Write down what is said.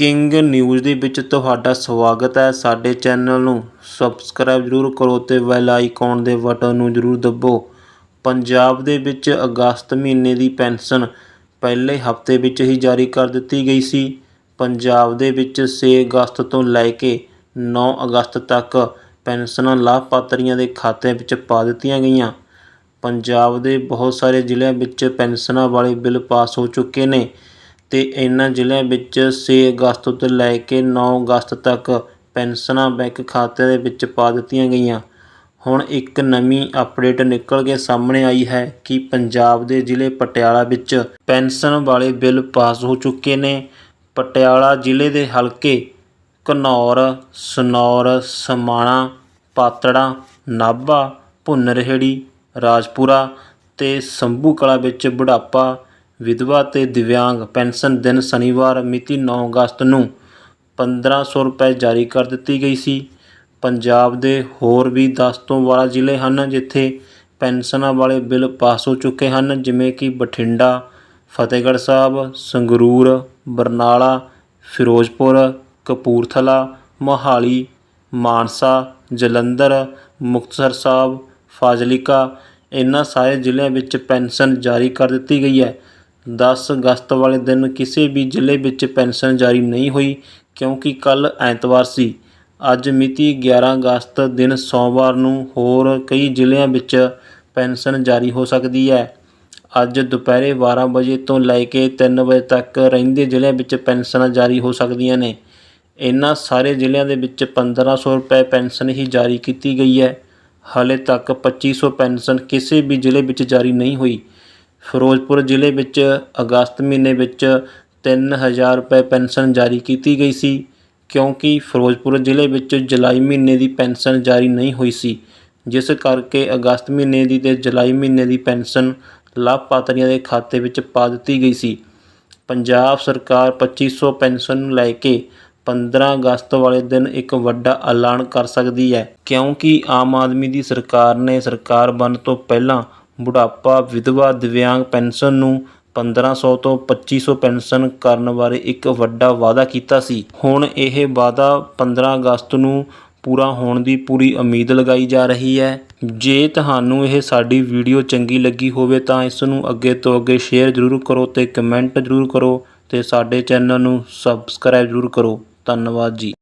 King news ਦੇ ਵਿੱਚ ਤੁਹਾਡਾ ਸਵਾਗਤ ਹੈ ਸਾਡੇ ਚੈਨਲ ਨੂੰ। ਸਬਸਕ੍ਰਾਈਬ ਜ਼ਰੂਰ ਕਰੋ ਤੇ ਬੈਲ ਆਈਕਨ ਦੇ ਬਟਨ ਨੂੰ ਜ਼ਰੂਰ ਦਬੋ। ਪੰਜਾਬ ਦੇ ਵਿੱਚ ਅਗਸਤ ਮਹੀਨੇ ਦੀ ਪੈਨਸ਼ਨ ਪਹਿਲੇ ਹਫ਼ਤੇ ਵਿੱਚ ਹੀ ਜਾਰੀ ਕਰ ਦਿੱਤੀ ਗਈ ਸੀ। ਪੰਜਾਬ ਦੇ ਵਿੱਚ 6 ਅਗਸਤ ਤੋਂ ਲੈ ਕੇ 9 ਅਗਸਤ ਤੱਕ ਪੈਨਸ਼ਨਾਂ ਲਾਭਪਾਤਰੀਆਂ ਦੇ ਖਾਤਿਆਂ ਵਿੱਚ ਪਾ ਦਿੱਤੀਆਂ ਗਈਆਂ। ਪੰਜਾਬ ਦੇ ਬਹੁਤ ਸਾਰੇ ਜ਼ਿਲ੍ਹਿਆਂ ਵਿੱਚ ਪੈਨਸ਼ਨਾਂ ਵਾਲੇ ਬਿੱਲ ਪਾਸ ਹੋ ਚੁੱਕੇ ਨੇ। ਅਤੇ ਇਹਨਾਂ ਜ਼ਿਲ੍ਹਿਆਂ ਵਿੱਚ ਛੇ ਅਗਸਤ ਤੋਂ ਲੈ ਕੇ 9 ਅਗਸਤ ਤੱਕ ਪੈਨਸ਼ਨਾਂ ਬੈਂਕ ਖਾਤਿਆਂ ਦੇ ਵਿੱਚ ਪਾ ਦਿੱਤੀਆਂ ਗਈਆਂ। ਹੁਣ ਇੱਕ ਨਵੀਂ ਅਪਡੇਟ ਨਿਕਲ ਕੇ ਸਾਹਮਣੇ ਆਈ ਹੈ ਕਿ ਪੰਜਾਬ ਦੇ ਜ਼ਿਲ੍ਹੇ ਪਟਿਆਲਾ ਵਿੱਚ ਪੈਨਸ਼ਨ ਵਾਲੇ ਬਿੱਲ ਪਾਸ ਹੋ ਚੁੱਕੇ ਨੇ। ਪਟਿਆਲਾ ਜ਼ਿਲ੍ਹੇ ਦੇ ਹਲਕੇ ਘਨੌਰ, ਸਨੌਰ, ਸਮਾਣਾ, ਪਾਤੜਾਂ, ਨਾਭਾ, ਭੁੰਨਰਹੇੜੀ, ਰਾਜਪੁਰਾ ਅਤੇ ਸੰਭੂ ਕਲਾਂ ਵਿੱਚ ਬੁਢਾਪਾ ਵਿਧਵਾ ਤੇ ਦਿਵਿਆਂਗ ਪੈਨਸ਼ਨ ਦਿਨ ਸ਼ਨੀਵਾਰ ਮਿਤੀ 9 ਅਗਸਤ ਨੂੰ 1500 ਰੁਪਏ ਜਾਰੀ ਕਰ ਦਿੱਤੀ ਗਈ ਸੀ। ਪੰਜਾਬ ਦੇ ਹੋਰ ਵੀ ਦਸ ਤੋਂ 12 ਜ਼ਿਲ੍ਹੇ ਹਨ ਜਿੱਥੇ ਪੈਨਸ਼ਨਾਂ ਵਾਲੇ ਬਿੱਲ ਪਾਸ ਹੋ ਚੁੱਕੇ ਹਨ, ਜਿਵੇਂ ਕਿ ਬਠਿੰਡਾ, ਫਤਿਹਗੜ੍ਹ ਸਾਹਿਬ, ਸੰਗਰੂਰ, ਬਰਨਾਲਾ, ਫਿਰੋਜ਼ਪੁਰ, ਕਪੂਰਥਲਾ, ਮੋਹਾਲੀ, ਮਾਨਸਾ, ਜਲੰਧਰ, ਮੁਕਤਸਰ ਸਾਹਿਬ, ਫਾਜ਼ਿਲਕਾ। ਇਹਨਾਂ ਸਾਰੇ ਜ਼ਿਲ੍ਹਿਆਂ ਵਿੱਚ ਪੈਨਸ਼ਨ ਜਾਰੀ ਕਰ ਦਿੱਤੀ ਗਈ ਹੈ। ਦਸ ਅਗਸਤ ਵਾਲੇ ਦਿਨ ਕਿਸੇ ਵੀ ਜ਼ਿਲ੍ਹੇ ਵਿੱਚ ਪੈਨਸ਼ਨ ਜਾਰੀ ਨਹੀਂ ਹੋਈ, ਕਿਉਂਕਿ ਕੱਲ੍ਹ ਐਤਵਾਰ ਸੀ। ਅੱਜ ਮਿਤੀ 11 ਅਗਸਤ ਦਿਨ ਸੋਮਵਾਰ ਨੂੰ ਹੋਰ ਕਈ ਜ਼ਿਲ੍ਹਿਆਂ ਵਿੱਚ ਪੈਨਸ਼ਨ ਜਾਰੀ ਹੋ ਸਕਦੀ ਹੈ। ਅੱਜ ਦੁਪਹਿਰੇ 12 ਵਜੇ ਤੋਂ ਲੈ ਕੇ ਤਿੰਨ ਵਜੇ ਤੱਕ ਰਹਿੰਦੇ ਜ਼ਿਲ੍ਹਿਆਂ ਵਿੱਚ ਪੈਨਸ਼ਨਾਂ ਜਾਰੀ ਹੋ ਸਕਦੀਆਂ ਨੇ। ਇਹਨਾਂ ਸਾਰੇ ਜ਼ਿਲ੍ਹਿਆਂ ਦੇ ਵਿੱਚ 1500 ਰੁਪਏ ਪੈਨਸ਼ਨ ਹੀ ਜਾਰੀ ਕੀਤੀ ਗਈ ਹੈ। ਹਾਲੇ ਤੱਕ 2500 ਪੈਨਸ਼ਨ ਕਿਸੇ ਵੀ ਜ਼ਿਲ੍ਹੇ ਵਿੱਚ ਜਾਰੀ ਨਹੀਂ ਹੋਈ। ਫਿਰੋਜ਼ਪੁਰ ਜ਼ਿਲ੍ਹੇ ਵਿੱਚ ਅਗਸਤ ਮਹੀਨੇ ਵਿੱਚ 3000 ਰੁਪਏ ਪੈਨਸ਼ਨ ਜਾਰੀ ਕੀਤੀ ਗਈ ਸੀ, ਕਿਉਂਕਿ ਫਿਰੋਜ਼ਪੁਰ ਜ਼ਿਲ੍ਹੇ ਵਿੱਚ ਜੁਲਾਈ ਮਹੀਨੇ ਦੀ ਪੈਨਸ਼ਨ ਜਾਰੀ ਨਹੀਂ ਹੋਈ ਸੀ, ਜਿਸ ਕਰਕੇ ਅਗਸਤ ਮਹੀਨੇ ਦੀ ਅਤੇ ਜੁਲਾਈ ਮਹੀਨੇ ਦੀ ਪੈਨਸ਼ਨ ਲਾਭਪਾਤਰੀਆਂ ਦੇ ਖਾਤੇ ਵਿੱਚ ਪਾ ਦਿੱਤੀ ਗਈ ਸੀ। ਪੰਜਾਬ ਸਰਕਾਰ ਪੱਚੀ ਸੌ ਪੈਨਸ਼ਨ ਨੂੰ ਲੈ ਕੇ 15 ਅਗਸਤ ਵਾਲੇ ਦਿਨ ਇੱਕ ਵੱਡਾ ਐਲਾਨ ਕਰ ਸਕਦੀ ਹੈ, ਕਿਉਂਕਿ ਆਮ ਆਦਮੀ ਦੀ ਸਰਕਾਰ ਨੇ ਸਰਕਾਰ ਬਣਨ ਤੋਂ ਪਹਿਲਾਂ ਬੁਢਾਪਾ ਵਿਧਵਾ ਦਿਵਿਆਂਗ ਪੈਨਸ਼ਨ ਨੂੰ 1500 ਤੋਂ 2500 ਪੈਨਸ਼ਨ ਕਰਨ ਬਾਰੇ ਇੱਕ ਵੱਡਾ ਵਾਅਦਾ ਕੀਤਾ ਸੀ। ਹੁਣ ਇਹ ਵਾਅਦਾ 15 ਅਗਸਤ ਨੂੰ ਪੂਰਾ ਹੋਣ ਦੀ ਪੂਰੀ ਉਮੀਦ ਲਗਾਈ ਜਾ ਰਹੀ ਹੈ। ਜੇ ਤੁਹਾਨੂੰ ਇਹ ਸਾਡੀ ਵੀਡੀਓ ਚੰਗੀ ਲੱਗੀ ਹੋਵੇ ਤਾਂ ਇਸ ਨੂੰ ਅੱਗੇ ਤੋਂ ਅੱਗੇ ਸ਼ੇਅਰ ਜ਼ਰੂਰ ਕਰੋ ਤੇ ਕਮੈਂਟ ਜ਼ਰੂਰ ਕਰੋ ਤੇ ਸਾਡੇ ਚੈਨਲ ਨੂੰ ਸਬਸਕ੍ਰਾਈਬ ਜ਼ਰੂਰ ਕਰੋ। ਧੰਨਵਾਦ ਜੀ।